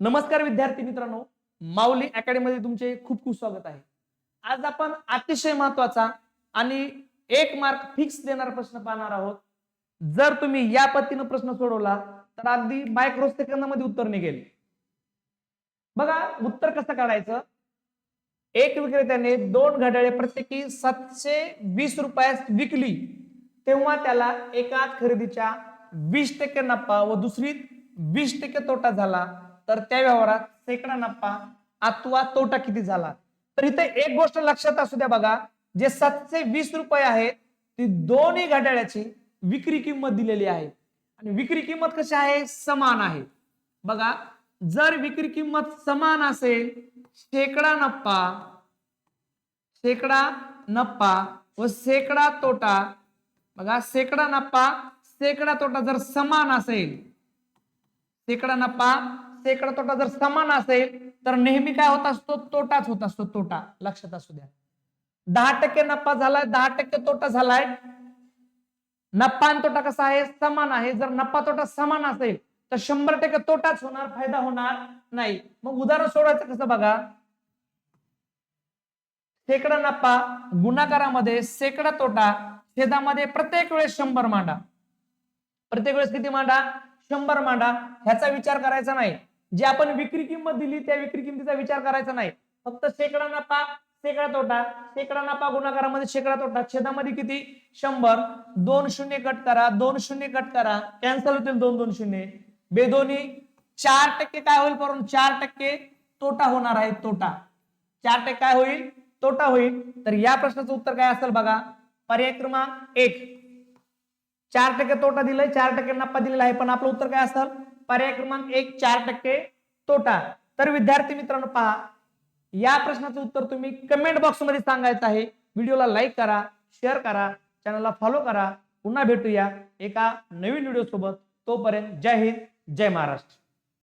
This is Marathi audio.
नमस्कार विद्यार्थी मित्रांनो माऊली अकॅडमीमध्ये तुमचे खूप खूप स्वागत आहे. आज आपण अतिशय महत्त्वाचा आणि एक मार्क फिक्स देणारा प्रश्न पाहणार आहोत. जर तुम्ही या पद्धतीनं प्रश्न सोडवला तर अगदी मायक्रो सेकंदामध्ये उत्तर निघेल. बघा उत्तर कसं काढायचं? एक विक्रेत्याने दोन घड्याळे प्रत्येकी सातशे वीस रुपयास विकली तेव्हा त्याला एका खरेदीच्या वीस टक्के नफा व दुसरीत वीस टक्के तोटा झाला. तर त्या व्यवहारात सेकडा नफा अथवा तोटा किती झाला? तर इथे एक गोष्ट लक्षात असू द्या बघा जे सातशे वीस रुपये आहेत ती दोन्ही घड्याळ्याची विक्री किंमत दिलेली आहे. आणि विक्री किंमत कशी आहे? समान आहे. बघा जर विक्री किंमत समान असेल शेकडा नप्पा शेकडा नप्पा व शेकडा तोटा बघा शेकडा नप्पा शेकडा तोटा जर समान असेल शेकडा नफा शेकडा तोटा जर समान असेल तर नेहमी काय होत असतो? तोटाच होत असतो तोटा. लक्षात असू द्या. दहा टक्के नफा झालाय दहा टक्के तोटा झालाय. नफा आणि तोटा कसा आहे? समान आहे. जर नफा तोटा समान असेल तर शंभर टक्के तोटाच होणार फायदा होणार नाही. मग उदाहरण सोडायचं कसं बघा? शेकडा नफा गुणाकारामध्ये शेकडा तोटा छेदामध्ये प्रत्येक वेळेस शंभर मांडा. प्रत्येक वेळेस किती मांडा? शंभर मांडा. ह्याचा विचार करायचा नाही. जे आपण विक्री किंमत दिली त्या विक्री किंमतीचा विचार करायचा नाही. फक्त शेकडा नफा शेकडा तोटा. शेकडा नफा गुणाकारामध्ये शेकडा तोटा. छेदामध्ये किती? शंभर. दोन शून्य कट करा. दोन शून्य कट करा. कॅन्सल होतील दोन दोन शून्य. बेदोनी चार टक्के काय होईल परंतु चार टक्के तोटा होणार आहे तोटा. चार टक्के काय होईल? तोटा होईल. तर या प्रश्नाचं उत्तर काय असेल बघा? पर्याय क्रमांक एक. चार टक्के तोटा दिलाय चार टक्के नफा दिलेला आहे. पण आपलं उत्तर काय असेल? पर्याय क्रमांक एक चार टक्के तोटा. तर विद्यार्थी मित्रांनो पहा या प्रश्नाचं उत्तर तुम्ही कमेंट बॉक्समध्ये सांगायचं आहे. व्हिडिओला लाईक करा शेअर करा चॅनलला फॉलो करा. पुन्हा भेटूया एका नवीन व्हिडिओ सोबत. तोपर्यंत जय हिंद जय महाराष्ट्र.